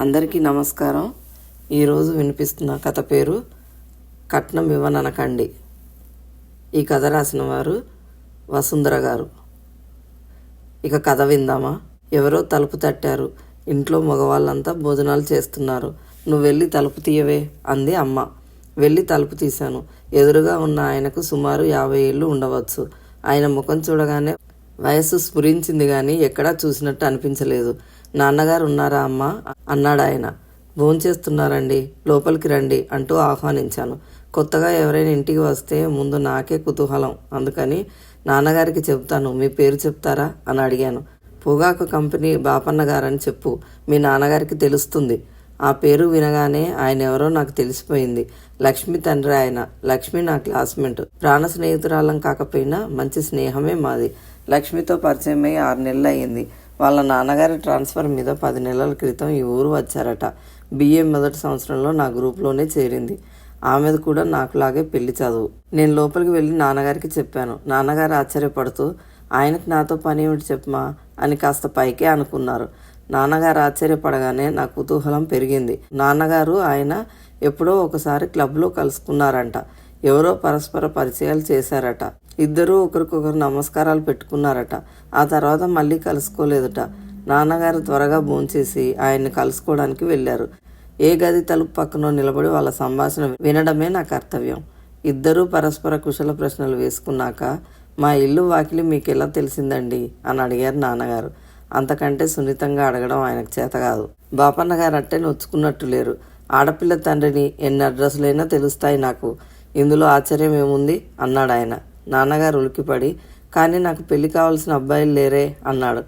అందరికీ నమస్కారం. ఈరోజు వినిపిస్తున్న కథ పేరు కట్నం ఇవ్వననకండి. ఈ కథ రాసిన వారు వసుంధర గారు. ఇక కథ విందామా? ఎవరో తలుపు తట్టారు. ఇంట్లో మగవాళ్ళంతా భోజనాలు చేస్తున్నారు. నువ్వు వెళ్ళి తలుపు తీయవే అంది అమ్మ. వెళ్ళి తలుపు తీశాను. ఎదురుగా ఉన్న ఆయనకు సుమారు యాభై ఏళ్ళు ఉండవచ్చు. ఆయన ముఖం చూడగానే వయస్సు స్ఫురించింది కానీ ఎక్కడా చూసినట్టు అనిపించలేదు. నాన్నగారు ఉన్నారా అమ్మ? అన్నాడాయన. భోంచేస్తున్నారండి లోపలికి రండి అంటూ ఆహ్వానించాను. కొత్తగా ఎవరైనా ఇంటికి వస్తే ముందు నాకే కుతూహలం. అందుకని నాన్నగారికి చెప్తాను మీ పేరు చెప్తారా అని అడిగాను. పొగాకు కంపెనీ బాపన్న గారని చెప్పు మీ నాన్నగారికి తెలుస్తుంది. ఆ పేరు వినగానే ఆయన ఎవరో నాకు తెలిసిపోయింది. లక్ష్మి తండ్రి ఆయన లక్ష్మి నా క్లాస్మేట్. ప్రాణ స్నేహితురాలం కాకపోయినా మంచి స్నేహమే మాది. లక్ష్మితో పరిచయం అయ్యి ఆరు నెలలు అయింది వాళ్ళ నాన్నగారి ట్రాన్స్ఫర్ మీద పది నెలల క్రితం ఈ ఊరు వచ్చారట. బిఏ మొదటి సంవత్సరంలో నా గ్రూప్లోనే చేరింది. ఆమెది కూడా నాకులాగే పెళ్ళి చదువు. నేను లోపలికి వెళ్ళి నాన్నగారికి చెప్పాను. నాన్నగారు ఆశ్చర్యపడుతూ ఆయనకి నాతో పని ఏమిటి చెప్పమా? అని కాస్త పైకే అనుకున్నారు. నాన్నగారు ఆశ్చర్యపడగానే నా కుతూహలం పెరిగింది. నాన్నగారు ఆయన ఎప్పుడో ఒకసారి క్లబ్లో కలుసుకున్నారంట. ఎవరో పరస్పర పరిచయాలు చేశారట. ఇద్దరూ ఒకరికొకరు నమస్కారాలు పెట్టుకున్నారట. ఆ తర్వాత మళ్ళీ కలుసుకోలేదుట. నాన్నగారు త్వరగా భోంచేసి ఆయన్ని కలుసుకోవడానికి వెళ్ళారు. ఏ గది తలుపు పక్కనో నిలబడి వాళ్ళ సంభాషణ వినడమే నా కర్తవ్యం. ఇద్దరూ పరస్పర కుశల ప్రశ్నలు వేసుకున్నాక మా ఇల్లు వాకిలి మీకు ఎలా తెలిసిందండి? అని అడిగారు నాన్నగారు. అంతకంటే సున్నితంగా అడగడం ఆయనకు చేత కాదు. బాపన్న గారు అట్టే నొచ్చుకున్నట్టు లేరు. ఆడపిల్ల తండ్రిని ఎన్ని అడ్రస్లైనా తెలుస్తాయి నాకు. ఇందులో ఆశ్చర్యం ఏముంది? అన్నాడు ఆయన. నాన్నగారు ఉలికిపడి కానీ నాకు పెళ్ళి కావాల్సిన అబ్బాయిలు లేరే అన్నాడు.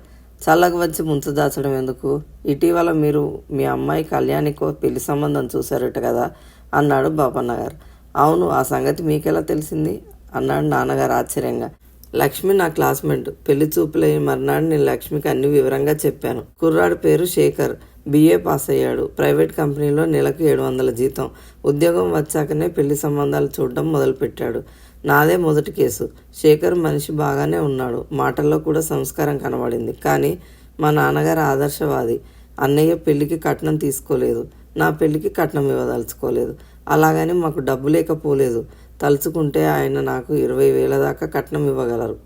చల్లకు వచ్చి ముంచు దాచడం ఎందుకు? ఇటీవల మీరు మీ అమ్మాయి కళ్యాణికో పెళ్ళి సంబంధం చూశారట కదా? అన్నాడు బాపన్న గారు అవును ఆ సంగతి మీకెలా తెలిసింది? అన్నాడు నాన్నగారు ఆశ్చర్యంగా. లక్ష్మి నా క్లాస్మేట్. పెళ్ళి చూపులే మర్నాడు నేను లక్ష్మికి అన్ని వివరంగా చెప్పాను. కుర్రాడు పేరు శేఖర్. బీఏ పాస్ అయ్యాడు. ప్రైవేట్ కంపెనీలో నెలకు ఏడు వందల జీతం. ఉద్యోగం వచ్చాకనే పెళ్ళి సంబంధాలు చూడడం మొదలుపెట్టాడు. నాదే మొదటి కేసు. శేఖర్ మనిషి బాగానే ఉన్నాడు. మాటల్లో కూడా సంస్కారం కనబడింది. కానీ మా నాన్నగారు ఆదర్శవాది. అన్నయ్య పెళ్ళికి కట్నం తీసుకోలేదు. నా పెళ్ళికి కట్నం ఇవ్వదలుచుకోలేదు. అలాగని మాకు డబ్బు లేకపోలేదు. తలుచుకుంటే ఆయన నాకు ఇరవై వేల దాకా కట్నం ఇవ్వగలరు.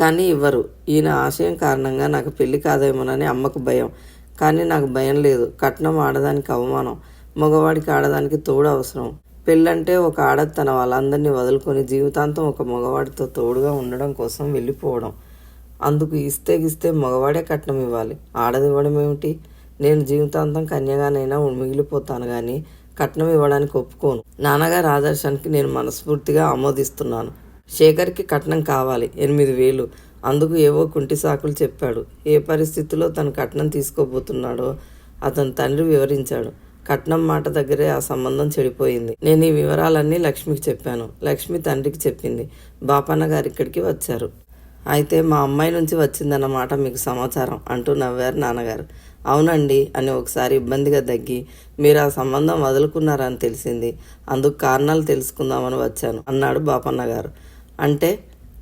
కానీ ఇవ్వరు. ఈయన ఆశయం కారణంగా నాకు పెళ్ళి కాదేమోనని అమ్మకు భయం. కానీ నాకు భయం లేదు. కట్నం ఆడదానికి అవమానం. మగవాడికి ఆడదానికి తోడు అవసరం. పెళ్ళంటే ఒక ఆడ తన వాళ్ళందరినీ వదులుకొని జీవితాంతం ఒక మగవాడితో తోడుగా ఉండడం కోసం వెళ్ళిపోవడం. అందుకు ఇస్తే గిస్తే మగవాడే కట్నం ఇవ్వాలి. ఆడది ఇవ్వడం ఏమిటి? నేను జీవితాంతం కన్యగానైనా మిగిలిపోతాను కానీ కట్నం ఇవ్వడానికి ఒప్పుకోను. నాన్నగారి ఆదర్శానికి నేను మనస్ఫూర్తిగా ఆమోదిస్తున్నాను. శేఖర్కి కట్నం కావాలి. ఎనిమిది వేలు. అందుకు ఏవో కుంటి సాకులు చెప్పాడు. ఏ పరిస్థితిలో తను కట్నం తీసుకోబోతున్నాడో అతని తండ్రి వివరించాడు. కట్నం మాట దగ్గరే ఆ సంబంధం చెడిపోయింది. నేను ఈ వివరాలన్నీ లక్ష్మికి చెప్పాను. లక్ష్మి తండ్రికి చెప్పింది. బాపన్న గారు ఇక్కడికి వచ్చారు. అయితే మా అమ్మాయి నుంచి వచ్చిందన్నమాట మీకు సమాచారం అంటూ నవ్వారు నాన్నగారు. అవునండి అని ఒకసారి ఇబ్బందిగా దగ్గి మీరు ఆ సంబంధం వదులుకున్నారని తెలిసింది. అందుకు కారణాలు తెలుసుకుందామని వచ్చాను అన్నాడు బాపన్న గారు. అంటే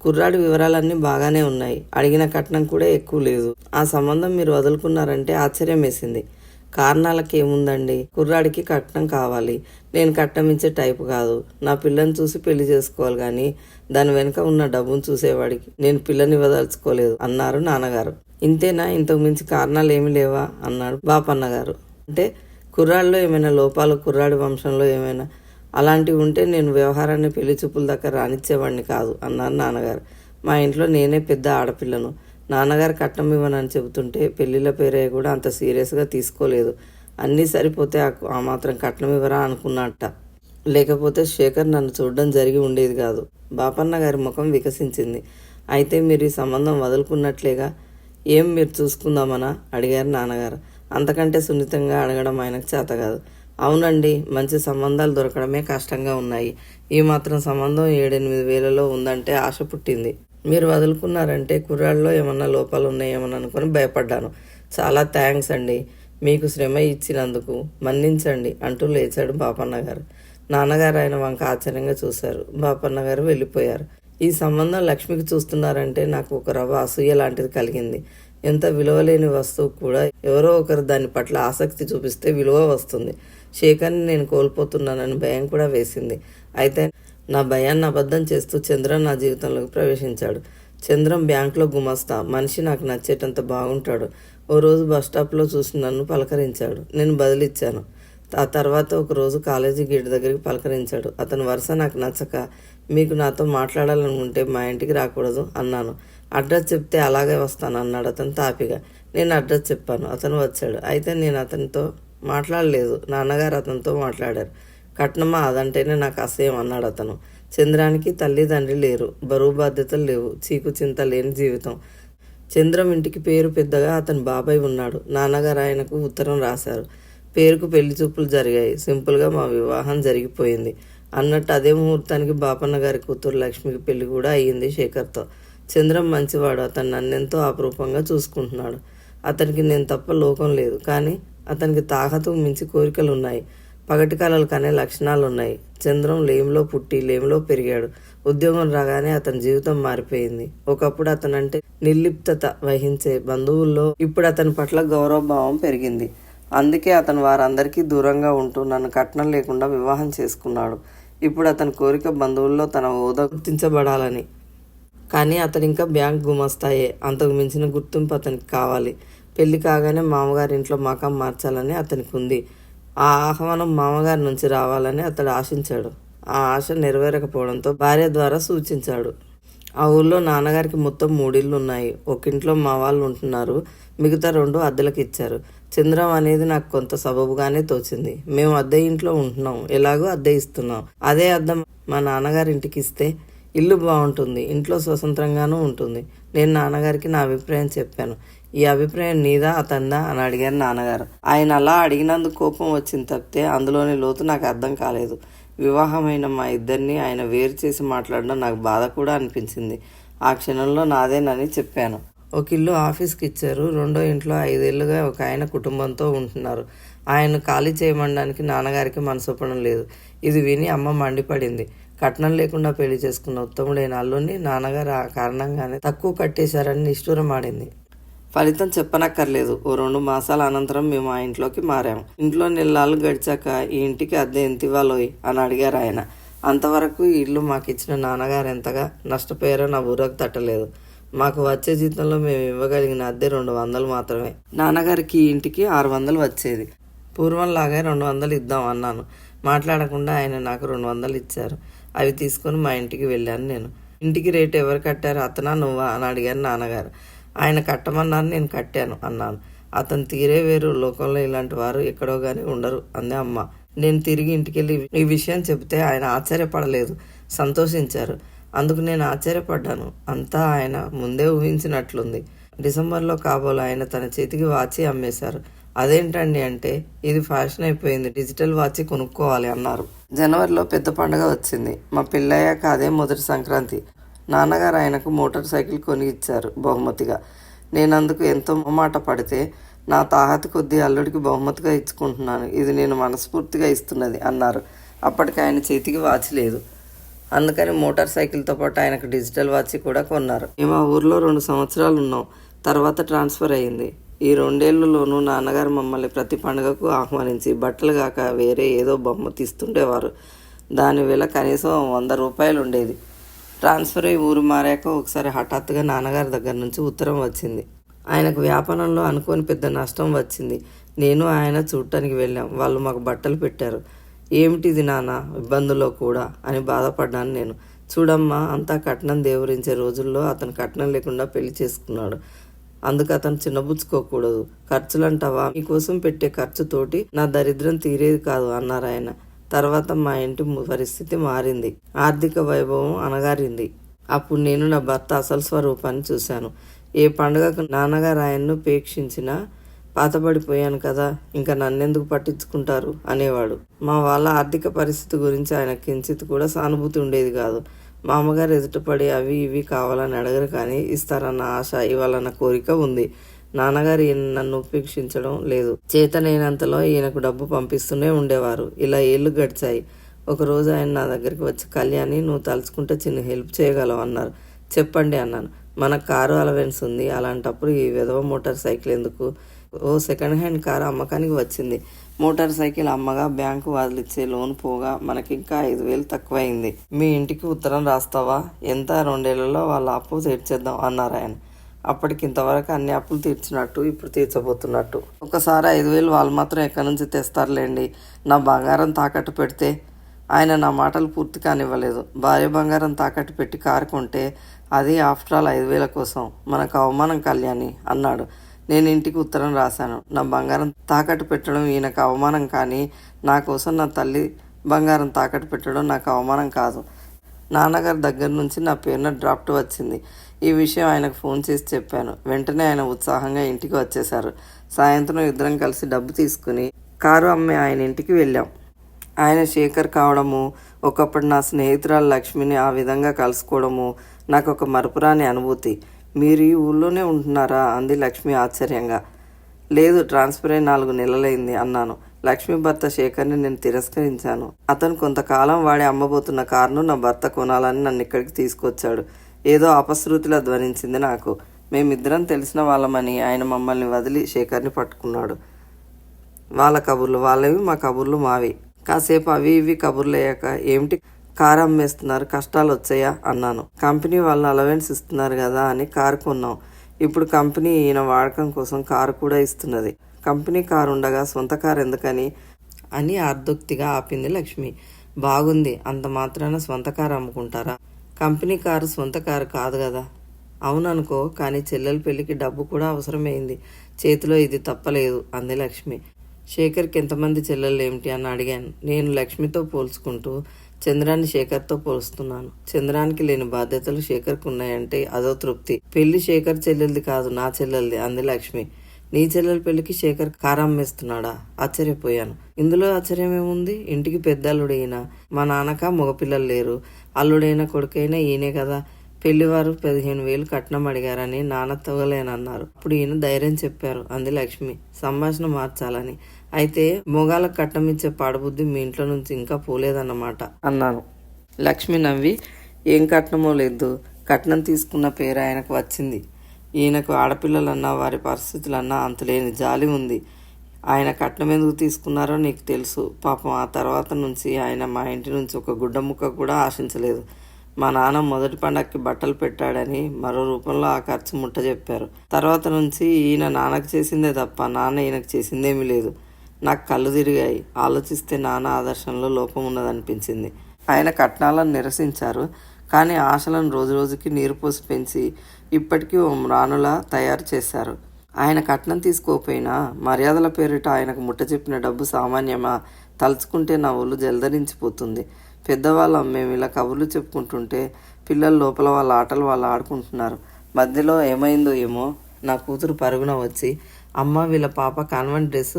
కుర్రాడి వివరాలన్నీ బాగానే ఉన్నాయి. అడిగిన కట్నం కూడా ఎక్కువ లేదు. ఆ సంబంధం మీరు వదులుకున్నారంటే ఆశ్చర్యం వేసింది కారణాలకి ఏముందండి? కుర్రాడికి కట్నం కావాలి. నేను కట్నం ఇచ్చే టైపు కాదు. నా పిల్లని చూసి పెళ్ళి చేసుకోవాలి కానీ దాని వెనుక ఉన్న డబ్బును చూసేవాడికి నేను పిల్లని ఇవ్వదలుచుకోలేదు అన్నారు నాన్నగారు. ఇంతేనా? ఇంతకు మించి కారణాలు ఏమి లేవా? అన్నాడు బాపన్న గారు అంటే కుర్రాడిలో ఏమైనా లోపాలు కుర్రాడి వంశంలో ఏమైనా అలాంటివి ఉంటే నేను వ్యవహారాన్ని పెళ్ళి చూపుల దాకా రానిచ్చేవాడిని కాదు అన్నారు నాన్నగారు. మా ఇంట్లో నేనే పెద్ద ఆడపిల్లను. నాన్నగారు కట్నం ఇవ్వనని చెబుతుంటే పెళ్ళిళ్ళ పేరే కూడా అంత సీరియస్గా తీసుకోలేదు. అన్నీ సరిపోతే ఆ మాత్రం కట్నం ఇవ్వరా అనుకున్నట్ట. లేకపోతే శేఖర్ నన్ను చూడడం జరిగి ఉండేది కాదు. బాపన్న గారి ముఖం వికసించింది. అయితే మీరు ఈ సంబంధం వదులుకున్నట్లేగా? ఏం మీరు చూసుకుందామనా? అడిగారు నాన్నగారు. అంతకంటే సున్నితంగా అడగడం ఆయనకు చేత కాదు. అవునండి మంచి సంబంధాలు దొరకడమే కష్టంగా ఉన్నాయి. ఈ మాత్రం సంబంధం ఏడెనిమిది వేలలో ఉందంటే ఆశ పుట్టింది. మీరు వదులుకున్నారంటే కుర్రాళ్ళలో ఏమన్నా లోపాలు ఉన్నాయేమని అనుకుని భయపడ్డాను. చాలా థ్యాంక్స్ అండి. మీకు శ్రమ ఇచ్చినందుకు మన్నించండి అంటూ లేచాడు బాపన్న గారు నాన్నగారు ఆయన వంక ఆశ్చర్యంగా చూశారు. బాపన్న గారు వెళ్ళిపోయారు. ఈ సంబంధం లక్ష్మికి చూస్తున్నారంటే నాకు ఒక రవ్వ అసూయ లాంటిది కలిగింది. ఎంత విలువలేని వస్తువు కూడా ఎవరో ఒకరు దాని పట్ల ఆసక్తి చూపిస్తే విలువ వస్తుంది. శేఖర్ని నేను కోల్పోతున్నానని భయం కూడా వేసింది. అయితే నా భయాన్ని అబద్ధం చేస్తూ చంద్రన్ నా జీవితంలోకి ప్రవేశించాడు. చంద్రం బ్యాంక్లో గుమస్తా. మనిషి నాకు నచ్చేటంత బాగుంటాడు. ఓ రోజు బస్ స్టాప్లో చూసి నన్ను పలకరించాడు. నేను బదిలిచ్చాను. ఆ తర్వాత ఒక రోజు కాలేజీ గేట్ దగ్గరికి పలకరించాడు. అతని వరుస నాకు నచ్చక మీకు నాతో మాట్లాడాలనుకుంటే మా ఇంటికి రాకూడదు అన్నాను. అడ్రస్ చెప్తే అలాగే వస్తాను అన్నాడు. అతను తాపిగా నేను అడ్రస్ చెప్పాను అతను వచ్చాడు. అయితే నేను అతనితో మాట్లాడలేదు. నాన్నగారు అతనితో మాట్లాడారు. కట్నమా? అదంటేనే నాకు అసహ్యం అన్నాడు అతను. చంద్రానికి తల్లిదండ్రి లేరు. బరువు బాధ్యతలు లేవు. చీకు చింత లేని జీవితం. చంద్రం ఇంటికి పేరు పెద్దగా అతని బాబాయ్ ఉన్నాడు. నాన్నగారు ఆయనకు ఉత్తరం రాశారు. పేరుకు పెళ్ళి చూపులు జరిగాయి. సింపుల్గా మా వివాహం జరిగిపోయింది. అన్నట్టు అదే ముహూర్తానికి బాపన్న గారి కూతురు లక్ష్మికి పెళ్ళి కూడా అయ్యింది శేఖర్తో. చంద్రం మంచివాడు అతను నన్నెంతో అపరూపంగా చూసుకుంటున్నాడు. అతనికి నేను తప్ప లోకం లేదు. కానీ అతనికి తాహతు మించి కోరికలు ఉన్నాయి పగటి కళలు కనే లక్షణాలు ఉన్నాయి చంద్రం లేమిలో పుట్టి లేమిలో పెరిగాడు. ఉద్యోగం రాగానే అతని జీవితం మారిపోయింది. ఒకప్పుడు అతనంటే నిర్లిప్తత వహించే బంధువుల్లో ఇప్పుడు అతని పట్ల గౌరవభావం పెరిగింది. అందుకే అతను వారందరికీ దూరంగా ఉంటూ నన్ను కట్నం లేకుండా వివాహం చేసుకున్నాడు. ఇప్పుడు అతని కోరిక బంధువుల్లో తన హోదా గుర్తించబడాలని కానీ అతడు ఇంకా బ్యాంక్ గుమస్తాయే. అంతకు మించిన గుర్తింపు అతనికి కావాలి. పెళ్ళి కాగానే మామగారి ఇంట్లో మకాం మార్చాలని అతనికి ఉంది ఆ ఆహ్వానం మామగారి నుంచి రావాలని అతడు ఆశించాడు. ఆ ఆశ నెరవేరకపోవడంతో భార్య ద్వారా సూచించాడు. ఆ ఊళ్ళో నాన్నగారికి మొత్తం మూడిళ్ళు ఉన్నాయి ఒకింట్లో మా వాళ్ళు ఉంటున్నారు. మిగతా రెండు అద్దెలకు ఇచ్చారు. చంద్రం అనేది నాకు కొంత సబబుగానే తోచింది. మేము అద్దె ఇంట్లో ఉంటున్నాం. ఎలాగో అద్దె ఇస్తున్నాం. అదే అద్దం మా నాన్నగారి ఇంటికి ఇస్తే ఇల్లు బాగుంటుంది ఇంట్లో స్వతంత్రంగానూ ఉంటుంది. నేను నాన్నగారికి నా అభిప్రాయం చెప్పాను. ఈ అభిప్రాయం నీదా అతందా అని అడిగారు నాన్నగారు. ఆయన అలా అడిగినందుకు కోపం వచ్చింది తప్పితే అందులోని లోతు నాకు అర్థం కాలేదు. వివాహమైన మా ఇద్దరిని ఆయన వేరు చేసి మాట్లాడడం నాకు బాధ కూడా అనిపించింది. ఆ క్షణంలో నాదేనని చెప్పాను. ఒక ఇల్లు ఆఫీస్కి ఇచ్చారు. రెండో ఇంట్లో ఐదేళ్ళుగా ఒక ఆయన కుటుంబంతో ఉంటున్నారు. ఆయన ఖాళీ చేయమనడానికి నాన్నగారికి మనసొప్పడం లేదు. ఇది విని అమ్మ మండిపడింది. కట్నం లేకుండా పెళ్ళి చేసుకున్న ఉత్తముడైన అల్లుని నాన్నగారు ఆ కారణంగానే తక్కువ కట్టేశారని నిష్ఠూరం ఆడింది. ఫలితం చెప్పనక్కర్లేదు. ఓ రెండు మాసాల అనంతరం మేము ఆ ఇంట్లోకి మారాము ఇంట్లో నెలలు గడిచాక ఈ ఇంటికి అద్దె ఎంత ఇవ్వాలోయ్ అని అడిగారు ఆయన. అంతవరకు ఈ ఇల్లు మాకు ఇచ్చిన నాన్నగారు ఎంతగా నష్టపోయారో నా బుర్రకు తట్టలేదు. మాకు వచ్చే జీతంలో మేము ఇవ్వగలిగిన అద్దె రెండు వందలు మాత్రమే. నాన్నగారికి ఈ ఇంటికి ఆరు వందలు వచ్చేది. పూర్వంలాగే రెండు వందలు ఇద్దాం అన్నాను. మాట్లాడకుండా ఆయన నాకు రెండు వందలు ఇచ్చారు. అవి తీసుకొని మా ఇంటికి వెళ్ళాను నేను. ఇంటికి రేటు ఎవరు కట్టారు? అతనా నువ్వా? అని అడిగారు నాన్నగారు. ఆయన కట్టమన్నారు నేను కట్టాను అన్నాను. అతను తీరే వేరు లోకంలో ఇలాంటి వారు ఎక్కడో కానీ ఉండరు అందే అమ్మ. నేను తిరిగి ఇంటికి వెళ్ళి ఈ విషయం చెబితే ఆయన ఆశ్చర్యపడలేదు సంతోషించారు. అందుకు నేను ఆశ్చర్యపడ్డాను. అంతా ఆయన ముందే ఊహించినట్లుంది. డిసెంబర్లో కాబోలు ఆయన తన చేతికి వాచి అమ్మేశారు. అదేంటండి అంటే ఇది ఫ్యాషన్ అయిపోయింది డిజిటల్ వాచ్ కొనుక్కోవాలి అన్నారు. జనవరిలో పెద్ద పండుగ వచ్చింది. మా పిల్లయ్యాక అదే మొదటి సంక్రాంతి. నాన్నగారు ఆయనకు మోటార్ సైకిల్ కొని ఇచ్చారు బహుమతిగా. నేను అందుకు ఎంతో మాట పడితే నా తాహత కొద్దీ అల్లుడికి బహుమతిగా ఇచ్చుకుంటున్నాను. ఇది నేను మనస్ఫూర్తిగా ఇస్తున్నది అన్నారు. అప్పటికి ఆయన చేతికి వాచ్ లేదు. అందుకని మోటార్ సైకిల్తో పాటు ఆయనకు డిజిటల్ వాచ్ కూడా కొన్నారు. మేము ఆ ఊర్లో రెండు సంవత్సరాలు ఉన్నాం. తర్వాత ట్రాన్స్ఫర్ అయ్యింది. ఈ రెండేళ్ళలోనూ నాన్నగారు మమ్మల్ని ప్రతి పండుగకు ఆహ్వానించి బట్టలు కాక వేరే ఏదో బొమ్మ తీస్తుండేవారు. దాని విల కనీసం వంద రూపాయలు ఉండేది ట్రాన్స్ఫర్ అయ్యి ఊరు మారాక ఒకసారి హఠాత్తుగా నాన్నగారి దగ్గర నుంచి ఉత్తరం వచ్చింది. ఆయనకు వ్యాపారంలో అనుకోని పెద్ద నష్టం వచ్చింది. నేను ఆయన చూడటానికి వెళ్ళాం. వాళ్ళు మాకు బట్టలు పెట్టారు. ఏమిటిది నాన్న? ఇబ్బందుల్లో కూడా అని బాధపడ్డాను నేను. చూడమ్మా అంతా కట్నం దేవురించే రోజుల్లో అతను కట్నం లేకుండా పెళ్ళి చేసుకున్నాడు. అందుకు అతను చిన్నబుచ్చుకోకూడదు ఖర్చులంటావా? మీకోసం పెట్టే ఖర్చుతోటి నా దరిద్రం తీరేది కాదు అన్నారు ఆయన. తర్వాత మా ఇంటి పరిస్థితి మారింది. ఆర్థిక వైభవం అనగారింది అప్పుడు నేను నా భర్త అసలు స్వరూపాన్ని చూశాను. ఏ పండుగకు నాన్నగారు ఆయన్ను ఉపేక్షించినా పాతబడిపోయాను కదా ఇంకా నన్నెందుకు పట్టించుకుంటారు? అనేవాడు. మా వాళ్ళ ఆర్థిక పరిస్థితి గురించి ఆయన కించిత్ కూడా సానుభూతి ఉండేది కాదు. మా అమ్మగారు ఎదుటపడి అవి ఇవి కావాలని అడగరు కానీ ఇస్తారన్న ఆశ ఇవ్వాలన్న కోరిక ఉంది. నాన్నగారు ఈయన నన్ను ఉపేక్షించడం లేదు. చేతనైనంతలో ఈయనకు డబ్బు పంపిస్తూనే ఉండేవారు. ఇలా ఏళ్ళు గడిచాయి. ఒకరోజు ఆయన నా దగ్గరికి వచ్చి కళ్యాణి నువ్వు తలుచుకుంటే చిన్న హెల్ప్ చేయగలవు అన్నారు. చెప్పండి అన్నాను. మన కారు అలవెన్స్ ఉంది. అలాంటప్పుడు ఈ విధవ మోటార్ సైకిల్ ఎందుకు ఓ సెకండ్ హ్యాండ్ కారు అమ్మకానికి వచ్చింది. మోటార్ సైకిల్ అమ్మగా బ్యాంకు వదిలిచ్చే లోన్ పోగా మనకి ఇంకా ఐదు వేలు తక్కువైంది. మీ ఇంటికి ఉత్తరం రాస్తావా? ఎంత? రెండేళ్ళలో వాళ్ళ అప్పు తీర్చేద్దాం అన్నారు ఆయన. అప్పటికి ఇంతవరకు అన్ని అప్పులు తీర్చినట్టు ఇప్పుడు తీర్చబోతున్నట్టు. ఒకసారి ఐదు వేలు వాళ్ళు మాత్రం ఎక్కడి నుంచి తెస్తారులేండి? నా బంగారం తాకట్టు పెడితే? ఆయన నా మాటలు పూర్తి కానివ్వలేదు. భార్య బంగారం తాకట్టు పెట్టి కారు కొంటే అది ఆఫ్టర్ ఆల్ ఐదు వేల కోసం. మనకు అవమానం కళ్యాణి అన్నాడు. నేను ఇంటికి ఉత్తరం రాశాను. నా బంగారం తాకట్టు పెట్టడం ఈయనకు అవమానం కానీ నా కోసం నా తల్లి బంగారం తాకట్టు పెట్టడం నాకు అవమానం కాదు. నాన్నగారి దగ్గర నుంచి నా పేరున డ్రాఫ్ట్ వచ్చింది. ఈ విషయం ఆయనకు ఫోన్ చేసి చెప్పాను. వెంటనే ఆయన ఉత్సాహంగా ఇంటికి వచ్చేశారు. సాయంత్రం ఇద్దరం కలిసి డబ్బు తీసుకుని కారు అమ్మే ఆయన ఇంటికి వెళ్ళాం. ఆయన శేఖర్ కావడము ఒకప్పుడు నా స్నేహితురాలు లక్ష్మిని ఆ విధంగా కలుసుకోవడము నాకు ఒక మరపురాని అనుభూతి. మీరు ఈ ఊళ్ళోనే ఉంటున్నారా? అంది లక్ష్మి ఆశ్చర్యంగా. లేదు ట్రాన్స్ఫర్ అయి నాలుగు నెలలైంది అన్నాను. లక్ష్మి భర్త శేఖర్ని నేను తిరస్కరించాను. అతను కొంతకాలం వాడి అమ్మబోతున్న కారును నా భర్త కొనాలని నన్ను ఇక్కడికి తీసుకొచ్చాడు. ఏదో అపశృతిలా ధ్వనించింది నాకు. మేమిద్దరం తెలిసిన వాళ్ళమని ఆయన మమ్మల్ని వదిలి శేఖర్ని పట్టుకున్నాడు. వాళ్ళ కబుర్లు వాళ్ళవి మా కబుర్లు మావి. కాసేపు అవి ఇవి కబుర్లు అయ్యాక ఏమిటి? కారు అమ్మేస్తున్నారు కష్టాలు వచ్చాయా అన్నాను. కంపెనీ వాళ్ళు అలవెన్స్ ఇస్తున్నారు కదా అని కారు కొన్నాం. ఇప్పుడు కంపెనీ ఈయన వాడకం కోసం కారు కూడా ఇస్తున్నది. కంపెనీ కారు ఉండగా సొంత కారు ఎందుకని? అని ఆర్దోక్తిగా ఆపింది లక్ష్మి. బాగుంది అంత మాత్రాన సొంత కారు అమ్ముకుంటారా? కంపెనీ కారు సొంత కారు కాదు కదా. అవుననుకో కానీ చెల్లెల పెళ్ళికి డబ్బు కూడా అవసరమైంది. చేతిలో ఇది తప్పలేదు అంది లక్ష్మి. శేఖర్కి ఎంతమంది చెల్లెళ్ళు ఏమిటి అని అడిగాను. నేను లక్ష్మితో పోల్చుకుంటూ చంద్రాన్ని శేఖర్తో పోలుస్తున్నాను. చంద్రానికి లేని బాధ్యతలు శేఖర్కు ఉన్నాయంటే అదో తృప్తి. పెళ్ళి శేఖర్ చెల్లెలది కాదు నా చెల్లెలది అంది లక్ష్మి. నీ చెల్లెల పెళ్ళికి శేఖర్ కారమ్మేస్తున్నాడా ఆశ్చర్యపోయాను. ఇందులో ఆశ్చర్యం ఏముంది ఇంటికి పెద్దల్లుడైన మా నాన్నక మగపిల్లలు లేరు. అల్లుడైన కొడుకైనా ఈయనే కదా. పెళ్ళివారు పదిహేను వేలు కట్నం అడిగారని నాన్న తగలేనన్నారు. అప్పుడు ఈయన ధైర్యం చెప్పారు. అంది లక్ష్మి సంభాషణ మార్చాలని. అయితే మొగాలకు కట్నం ఇచ్చే పాడబుద్ధి మీ ఇంట్లో నుంచి ఇంకా పోలేదన్నమాట అన్నాను. లక్ష్మి నవ్వి ఏం కట్నమో లేదు. కట్నం తీసుకున్న పేరు ఆయనకు వచ్చింది. ఈయనకు ఆడపిల్లలన్నా వారి పరిస్థితులన్నా అంతలేని జాలి ఉంది. ఆయన కట్నం ఎందుకు తీసుకున్నారో నీకు తెలుసు. పాపం ఆ తర్వాత నుంచి ఆయన మా ఇంటి నుంచి ఒక గుడ్డ ముక్క కూడా ఆశించలేదు. మా నాన్న మొదటి పండక్కి బట్టలు పెట్టాడని మరో రూపంలో ఆ ఖర్చు ముట్ట చెప్పారు. తర్వాత నుంచి ఈయన నాన్నకు చేసిందే తప్ప నాన్న ఈయనకు చేసిందేమీ లేదు. నాకు కళ్ళు తిరిగాయి. ఆలోచిస్తే నాన్న ఆదర్శంలో లోపం ఉన్నదనిపించింది. ఆయన కట్నాలను నిరసించారు. కానీ ఆశలను రోజు రోజుకి నీరు పోసి పెంచి ఇప్పటికీ ఓ మ్రానులా తయారు చేశారు. ఆయన కట్నం తీసుకోకపోయినా మర్యాదల పేరిట ఆయనకు ముట్ట చెప్పిన డబ్బు సామాన్యమా? తలుచుకుంటే నా ఒళ్ళు జలధరించిపోతుంది పెద్దవాళ్ళం మేము ఇలా కబుర్లు చెప్పుకుంటుంటే పిల్లలు లోపల వాళ్ళ ఆటలు వాళ్ళు ఆడుకుంటున్నారు. మధ్యలో ఏమైందో ఏమో నా కూతురు పరుగున వచ్చి అమ్మ వీళ్ళ పాప కాన్వెంట్ డ్రెస్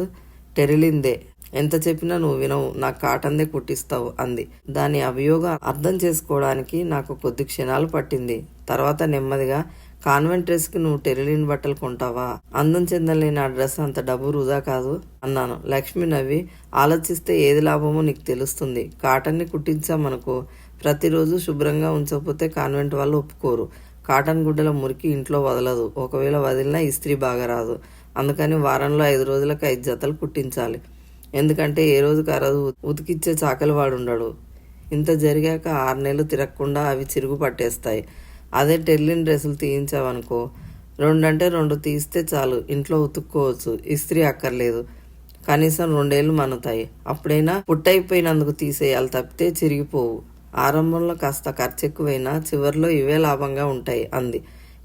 టెరిలిందే ఎంత చెప్పినా నువ్వు వినవు. నాకు కాటందే కుట్టిస్తావు అంది. దాని అభియోగం అర్థం చేసుకోవడానికి నాకు కొద్ది క్షణాలు పట్టింది. తర్వాత నెమ్మదిగా కాన్వెంట్ డ్రెస్కి నువ్వు టెరిలిన్ బట్టలు కొంటావా? అందం చెందలేని ఆ డ్రెస్ అంత డబ్బు వృధా కాదు అన్నాను. లక్ష్మి నవ్వి ఆలోచిస్తే ఏది లాభమో నీకు తెలుస్తుంది. కాటన్ని కుట్టించామనుకో ప్రతిరోజు శుభ్రంగా ఉంచకపోతే కాన్వెంట్ వాళ్ళు ఒప్పుకోరు. కాటన్ గుడ్డల మురికి ఇంట్లో వదలదు. ఒకవేళ వదిలినా ఇస్త్రీ బాగా రాదు. అందుకని వారంలో ఐదు రోజులకు ఐదు జతలు కుట్టించాలి. ఎందుకంటే ఏ రోజుకి ఆ రోజు ఉతికిచ్చే చాకలి వాడు ఉండడు ఇంత జరిగాక ఆరు నెలలు తిరగకుండా అవి చిరుగు పట్టేస్తాయి. అదే టెల్లిన్ డ్రెస్సులు తీయించావనుకో రెండంటే రెండు తీస్తే చాలు ఇంట్లో ఉతుక్కోవచ్చు ఇస్త్రీ అక్కర్లేదు. కనీసం రెండేళ్ళు మన్నుతాయి. అప్పుడైనా పుట్టయిపోయినందుకు తీసేయాలి తప్పితే చిరిగిపోవు. ఆరంభంలో కాస్త ఖర్చు ఎక్కువైనా చివరిలో ఇవే లాభంగా ఉంటాయి అంది.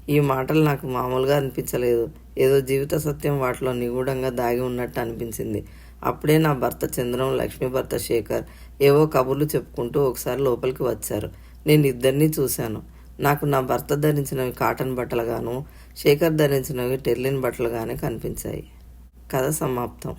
ఈ మాటలు నాకు మామూలుగా అనిపించలేదు. ఏదో జీవిత సత్యం వాటిలో నిగూఢంగా దాగి ఉన్నట్టు అనిపించింది. అప్పుడే నా భర్త చంద్రం లక్ష్మి భర్త శేఖర్ ఏవో కబుర్లు చెప్పుకుంటూ ఒకసారి లోపలికి వచ్చారు. నేను ఇద్దరినీ చూశాను. నాకు నా భర్త ధరించినవి కాటన్ బట్టలుగాను శేఖర్ ధరించినవి టెర్లిన్ బట్టలుగానే కనిపించాయి. కథ సమాప్తం.